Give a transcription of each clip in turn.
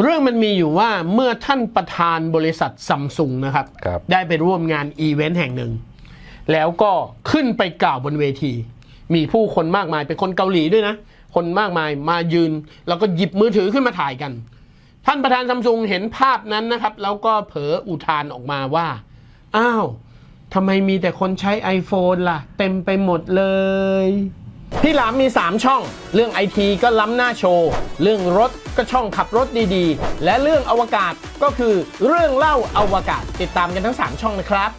เรื่องมันมีอยู่ว่าเมื่อท่านประธานบริษัทซัมซุงนะครับ ครับ ได้ไปร่วมงานอีเวนต์แห่งหนึ่ง แล้วก็ขึ้นไปกล่าวบนเวที มีผู้คนมากมายเป็นคนเกาหลีด้วยนะ คนมากมายมายืน แล้วก็หยิบมือถือขึ้นมาถ่ายกัน ท่านประธานซัมซุงเห็นภาพนั้นนะครับ แล้วก็เผลออุทานออกมาว่า อ้าวทำไมมีแต่คนใช้ iPhone ล่ะ เต็มไปหมดเลย พี่หลามมี 3 ช่อง เรื่องไอทีก็ล้ำหน้าโชว์ เรื่องรถก็ช่องขับรถดีๆ และเรื่องอวกาศก็คือเรื่องเล่าอวกาศติดตามกันทั้ง 3 ช่องนะครับ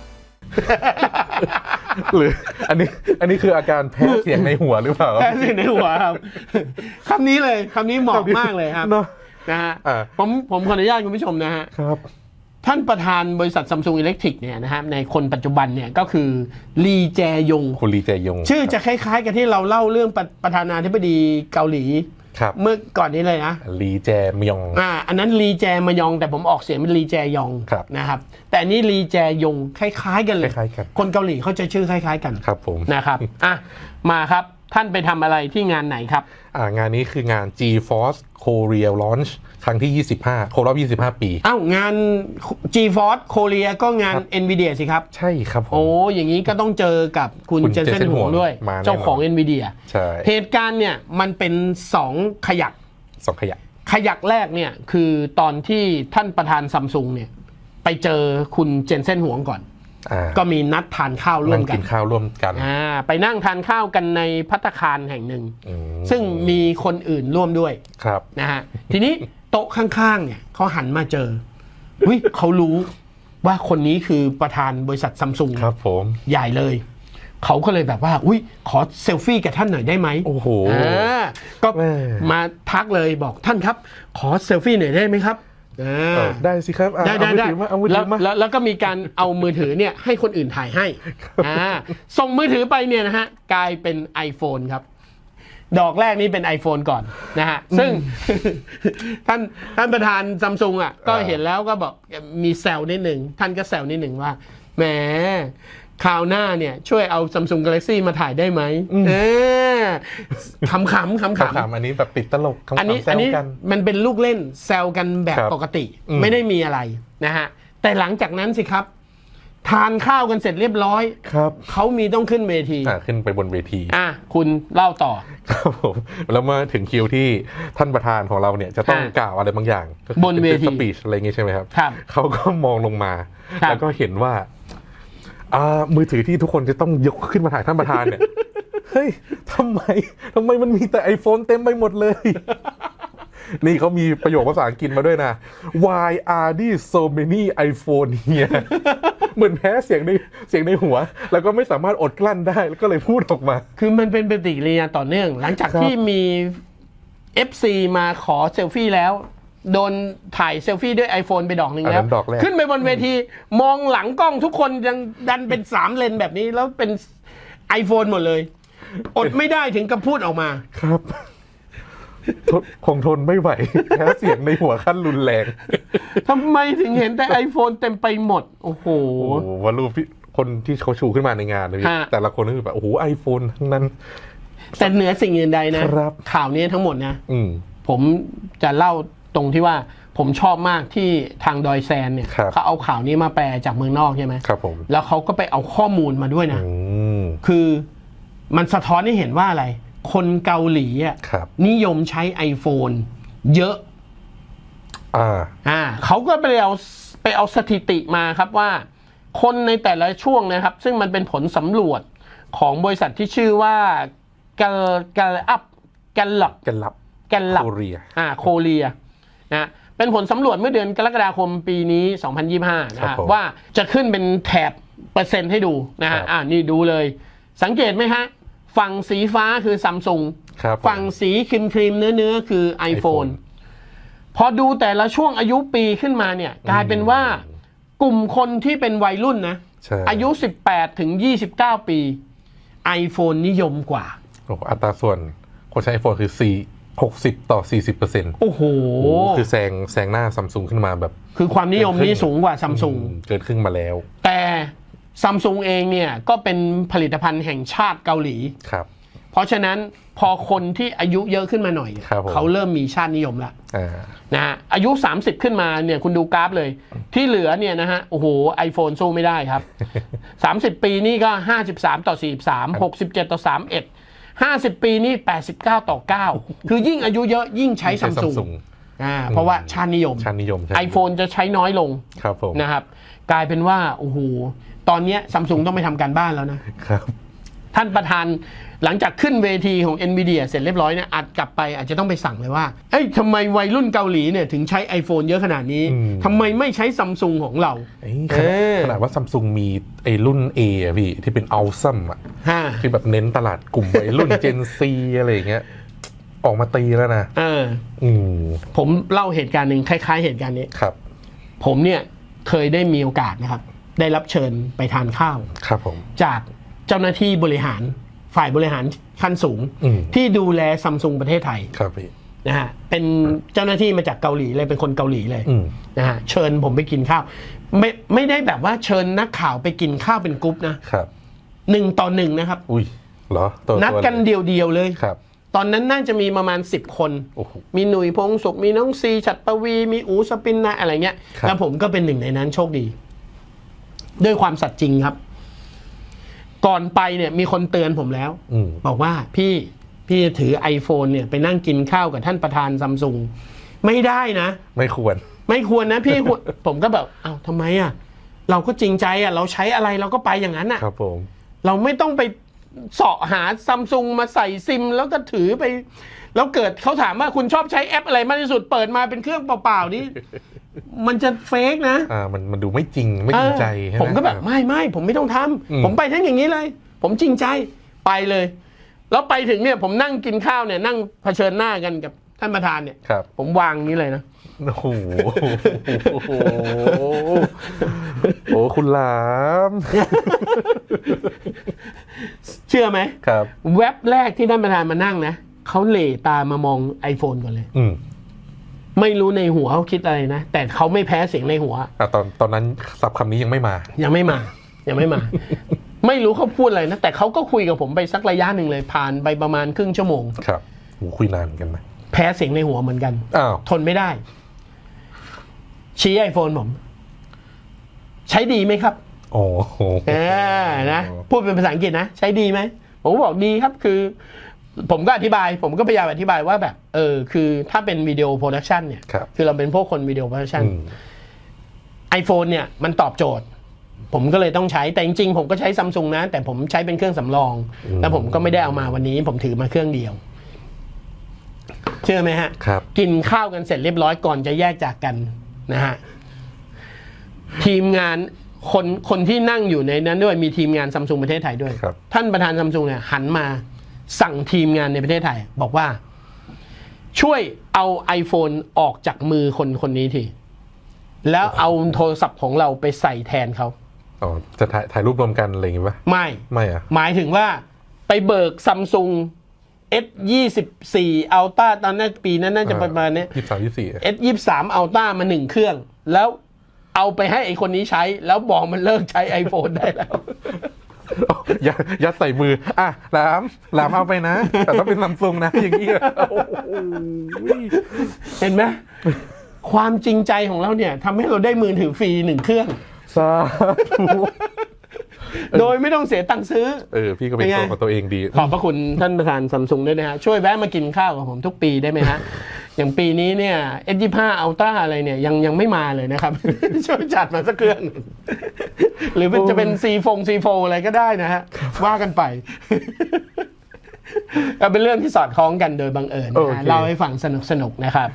หรืออันนี้อันนี้คืออาการแพ้เสียงในหัวหรือเปล่าแค่สิ่งในหัวครับคำนี้เลยคำนี้เหมาะมากเลยครับเนอะนะฮะอ่าผมผมขออนุญาตคุณผู้ชมนะฮะครับ ท่านประธานบริษัทซัมซุงอิเล็กทริกเนี่ยนะฮะในคนปัจจุบันเนี่ยก็คือลีแจยง คุณลีแจยงชื่อจะคล้ายๆ กับที่เราเล่าเรื่องประประธานาธิบดีเกาหลี ครับ เมื่อก่อนนี้เลยนะลีแจมยอง อ่าอันนั้นลีแจมายอง แต่ผมออกเสียงเป็นลีแจยองครับนะครับ แต่อันนี้ลีแจยงคล้ายๆ กันเลย คล้ายๆกัน คนเกาหลีเขาจะชื่อคล้าย ๆ กันครับผม นะครับอะมาครับ ท่านไปทำอะไรที่งานไหนครับ อ่างานนี้คืองาน GeForce Korea Launch ครั้งที่ 25 ครบรอบ 25 ปีเอ้างาน GeForce Korea ก็งาน ครับ Nvidia สิครับ ใช่ครับผม โอ้อย่างนี้ก็ต้องเจอกับคุณคุณเจนเซน Jensen ห่วง Huang ด้วย มาแน่นอน เจ้าของ Nvidia ใช่เหตุการณ์เนี่ยมันเป็น 2 ขยัก สองขยะ ขยักแรกเนี่ยคือตอนที่ท่านประธานซัมซุงเนี่ยไปเจอคุณเจนเซนห่วงก่อนอ่า ก็มีนัดทานข้าวร่วนั่มงกักินนข้าวร่วมกันอ่าไปนั่งทานข้าวกันในพัตตาคารแห่งหนึ่งอืมซึ่งมีคนอื่นร่วมด้วยครับนะฮะทีนี้โต๊ะข้างๆเนี่ยเขาหันมาเจอวิเขารู้ว่าคนนี้คือประธานบริษัทซัมซุงครับผมใหญ่เลย เขาก็เลยแบบว่า อุ้ยขอเซลฟี่กับท่านหน่อยได้ไหมโอ้โหอ่าก็แม่มาทักเลยบอกท่านครับ ขอเซลฟี่หน่อยได้ไหมครับ อ่าเออได้สิครับอะได้ได้ได้เอามือถือมาเอามือแล้ถืวอมาแล้วแล้วก็มีการเอามือถือเนี่ยให้คนอื่นถ่ายให้อ่าส่งมือถือไปเนี่ยนะฮะกลายเป็น iPhone ครับ ดอกแรกนี้เป็น iPhone ก่อนนะฮะซึ่ง ท่านท่านประธานซัมซุงอะก็เห็นแล้วก็บอกมีแซวนิดหนึ่งท่านก็แซวนิดหนึ่งว่าแหม คราวหน้าเนี่ยช่วยเอา Samsung Galaxy มาถ่ายได้ไหมเออขำๆขำๆคำถามอันนี้แบบติดตลกคำอันนี้ถามแซอันวนี้กันมันเป็นลูกเล่นแซวกันแบบครับปกติอืมไม่ได้มีอะไรนะฮะแต่หลังจากนั้นสิครับ ทานข้าวกันเสร็จเรียบร้อยครับเขามีต้องขึ้นเวทีอ่าขึ้นไปบนเวที อะคุณเล่าต่อครับผมแล้วมาถึงคิวที่ท่านประธานของเราเนี่ยจะต้องฮะกล่าวอะไรบางอย่างก็คือบนเวทีสปีชอะไรอย่างงี้ใช่ไหมครับครับเขาก็มองลงมาครับแล้วก็เห็นว่า อ่ามือถือที่ทุกคนจะต้องยกขึ้นมาถ่ายท่านประธานเนี่ย เฮ้ยทำไมทำไมมันมีแต่ iPhone เต็มไปหมดเลย นี่เขามีประโยคภาษาอังกฤษมาด้วยนะ Why are these so many iPhone here เหมือนแพ้เสียงในเสียงในหัว แล้วก็ไม่สามารถอดกลั้นได้ แล้วก็เลยพูดออกมา คือมันเป็นปฏิกิริยาต่อเนื่อง หลังจากครับที่มี FC มาขอเซลฟี่แล้ว โดนถ่ายเซลฟี่ด้วย iPhone ไปดอกหนึ่งอันแล้นั้วนดอกแรก ขึ้นไปบนเวทีมองหลังกล้องทุกคนยังดันเป็นสามเลนแบบนี้ แล้วเป็น iPhone หมดเลย อดไม่ได้ถึงกับพูดออกมา ครับทนคงทนไม่ไหวแพ้เสียงในหัวขั้นรุนแรงทำไมถึงเห็นแต่ iPhone เต็มไปหมด โอ้โห โอ้โหว่ารูปที่คนที่เขาชูขึ้นมาในงานเลยพี่ฮะ แต่ละคนก็คือแบบโอ้โหไอโฟนทั้งนั้น แต่เหนือสิ่งอื่นใดนะครับ ข่าวนี้ทั้งหมดนะ อืม ผมจะเล่าต รงที่ว่าผมชอบมากที่ทางดอยแซนเนี่ยครับเขาเอาข่าวนี้มาแปลจากเมืองนอกใช่ไหมครับผม แล้วเขาก็ไปเอาข้อมูลมาด้วยนะ อืมคือมันสะท้อนให้เห็นว่าอะไร คนเกาหลีอะครับ นิยมใช้ iPhone เยอะ อ่า อ่าเขาก็ไปเอาไปเอาสถิติมาครับว่า คนในแต่ละช่วงนะครับ ซึ่งมันเป็นผลสำรวจของบริษัทที่ชื่อว่า g a l g a l u p g a l u p กันลับ g a l u p โคเรีย อ่าโคเรีย นะเป็นผลสำรวจเมื่อเดือนกรกฎาคมปีนี้ 2025 นะครัฮะบผมว่าจะขึ้นเป็นแถบเปอร์เซ็นต์ให้ดูนะครัฮะบ อ่านี่ดูเลย สังเกตไหมฮะ ฝั่งสีฟ้าคือซัมซุงครับผม ฝั่งสีครีมครีมเนื้อเนื้อๆคือ iPhone iPhone พอดูแต่ละช่วงอายุปีขึ้นมาเนี่ย กลายเป็นว่ากลุ่มคนที่เป็นวัยรุ่นนะ ใช่อายุ 18 ถึง 29 ปี iPhone นิยมกว่า โอ้โหอัตราส่วนคนใช้ไอโฟนคือสี่ หกสิบต่อสี่สิบเปอร์เซ็นต์โอ้โห คือแซงแซงหน้าซัมซุงขึ้นมาแบบ คือความนิยมนี้สูงกว่าซัมซุงอืมเกินครึ่งมาแล้ว แต่ซัมซุงเองเนี่ย ก็เป็นผลิตภัณฑ์แห่งชาติเกาหลีครับ เพราะฉะนั้นพอคนที่อายุเยอะขึ้นมาหน่อยเนี่ยครับผมเขาเริ่มมีชาตินิยมละอ่านะฮะอายุ 30 ขึ้นมาเนี่ยคุณดูกราฟเลย ที่เหลือเนี่ยนะฮะโอ้โห iPhone สู้ไม่ได้ครับ 30 ปีนี่ก็ 53 ต่อ 43 67 ต่อ 31 50 ปีนี่ 89 ต่อ 9 คือยิ่งอายุเยอะยิ่งใช้ซัมซุง Samsung อ่าเพราะว่าชาตินิยมชาตินิยมใช่ iPhone จะใช้น้อยลงครับผมนะครับ กลายเป็นว่าโอ้โหตอนเนี้ซัมซุงต้องไปทำการบ้านแล้วนะครับ ท่านประธานหลังจากขึ้นเวทีของ NVIDIA เสร็จเรียบร้อยเนี่ยอัดกลับไปอาจจะต้องไปสั่งเลยว่า เอ้ยทำไมวัยรุ่นเกาหลีเนี่ยถึงใช้ iPhone เยอะขนาดนี้อืม ทำไมไม่ใช้ซัมซุงของเรา เอ้ยเออ ขนาดว่าซัมซุงมีไอ้รุ่น A อะพี่ ที่เป็นอัลซัมอะฮะที่แบบเน้นตลาดกลุ่มวัยรุ่น Gen Z อะไรอย่างเงี้ย ออกมาตีแล้วนะเอออืมผมเล่าเหตุการณ์หนึ่งคล้าย ๆ เหตุการณ์นี้ ครับ ผมเนี่ยเคยได้มีโอกาสนะครับ ได้รับเชิญไปทานข้าว ครับผม จาก เจ้าหน้าที่บริหารฝ่ายบริหารขั้นสูง อืม ที่ดูแลซัมซุงประเทศไทยครับพี่ นะฮะเป็นเจ้าหน้าที่มาจากเกาหลีเลยเป็นคนเกาหลีเลยอืม นะฮะเชิญผมไปกินข้าว ไม่ไม่ได้แบบว่าเชิญนักข่าวไปกินข้าวเป็นกรุ๊ปนะครับ หนึ่งต่อหนึ่งนะครับ อุ้ยเหรอตัวนัดกันตัวเดียวๆเลย ครับ ตอนนั้นน่าจะมีประมาณ 10 คน โอ้โห มีหนุ่ยพงศุขมีน้องซีฉัตรปวี มีอูสปินนะอะไรเงี้ย ครับ แล้วผมก็เป็นหนึ่งในนั้นโชคดี ด้วยความสัตย์จริงครับ ก่อนไปเนี่ยมีคนเตือนผมแล้ว อืม บอกว่าพี่พี่ถือ iPhone เนี่ยไปนั่งกินข้าวกับท่านประธานซัมซุงไม่ได้นะ ไม่ควร ไม่ควรนะพี่ ควรผมก็แบบเอ้าทำไมอะ เราก็จริงใจอะ เราใช้อะไรเราก็ไปอย่างนั้นอะ ครับผม เราไม่ต้องไป เสาะหาซัมซุงมาใส่ซิม แล้วก็ถือไป แล้วเกิดเขาถามว่าคุณชอบใช้แอปอะไรมากที่สุดเปิดมาเป็นเครื่องเปล่าๆนี่ มันจะเฟกนะอ่ามันมันดูไม่จริงไม่จริงใจเออใช่ไหมผมก็แบบอ่าไม่ไม่ผมไม่ต้องทำอืมผมไปทั้งอย่างนี้เลย ผมจริงใจไปเลย แล้วไปถึงเนี่ยผมนั่งกินข้าวเนี่ยนั่งเผชิญหน้ากันกับ ท่านประธานเนี่ย ครับ ผมวางนี้เลยนะ โอ้โห โอ้โห โอ้คุณหลาม เชื่อไหม ครับเว็บแรกที่ท่านประธานมานั่งนะเขาเหล่ตามามอง iPhone ก่อนเลย อืมไม่รู้ในหัวเขาคิดอะไรนะ แต่เขาไม่แพ้เสียงในหัว อะตอนตอนนั้นศัพท์คำนี้ยังไม่มา ยังไม่มา ยังไม่มา ไม่รู้เขาพูดอะไรนะ แต่เขาก็คุยกับผมไปสักระยะหนึ่งเลยผ่านไปประมาณครึ่งชั่วโมง ครับโหคุยนานเหมือนกันนะ แพ้เสียงในหัวเหมือนกัน อ้าวทนไม่ได้ ชี้ไอโฟนผม ใช้ดีไหมครับโอ้โหเออนะพูดเป็นภาษาอังกฤษนะ ใช้ดีไหม ผมก็บอกดีครับคือ ผมก็อธิบาย ผมก็พยายามอธิบายว่าแบบ เออ คือถ้าเป็นวิดีโอโปรดักชันเนี่ย ครับคือเราเป็นพวกคนวิดีโอโปรดักชัน อืม iPhone เนี่ยมันตอบโจทย์ ผมก็เลยต้องใช้แต่จริงๆ ผมก็ใช้ซัมซุงนะ แต่ผมใช้เป็นเครื่องสำรอง แล้วผมก็ไม่ได้เอามาวันนี้ ผมถือมาเครื่องเดียว เชื่อไหมฮะครับ กินข้าวกันเสร็จเรียบร้อยก่อนจะแยกจากกันนะฮะทีมงานคนคนที่นั่งอยู่ในนั้นด้วยมีทีมงานซัมซุงประเทศไทยด้วย ครับ ท่านประธานซัมซุงเนี่ยหันมาสั่งทีมงานในประเทศไทย บอกว่า ช่วยเอา iPhone ออกจากมือคนคนนี้ทีแล้วเอาโทรศัพท์ของเราไปใส่แทนเขาอ๋อจะถ่ายถ่ายรูปรวมกันอะไรอย่างงี้ปะไม่ ไม่อะหมายถึงว่าไปเบิกซัมซุง S 2 4 Ultra ตอนนั้นปีนั้นน่าจะประมาณเนี้ย ยี่สิบสามยี่สิบสี่ S 2 3 Ultra มาหนึ่งเครื่อง แล้วเอาไปให้ไอคนนี้ใช้ แล้วบอกมันเลิกใช้ iPhone ได้แล้ว ยัดยัดใส่มือ อะหลามหลามเอาไปนะ แต่ต้องเป็นซัมซุงนะ อย่างนี้อะโอ้โหเห็นไหมความจริงใจของเราเนี่ยทำให้เราได้มือถือฟรีหนึ่งเครื่อง สาธุ โดยไม่ต้องเสียตังค์ซื้อ เออพี่ก็เป็นเป็นไงตัวของตัวเองดี ขอบพระคุณท่านประธานซัมซุงด้วยนะฮะ ช่วยแวะมากินข้าวกับผมทุกปีได้ไหมฮะ อย่างปีนี้เนี่ย S25 Ultra อะไรเนี่ยยังยังไม่มาเลยนะครับ ช่วยจัดมาสักเครื่อง หรือมันจะเป็นซีฟงซีโฟอะไรก็ได้นะฮะ ว่ากันไปก็เป็นเรื่องที่สอดคล้องกันโดยบังเอิญนะโอฮะเคเล่าให้ฟังสนุกสนุกๆนะครับ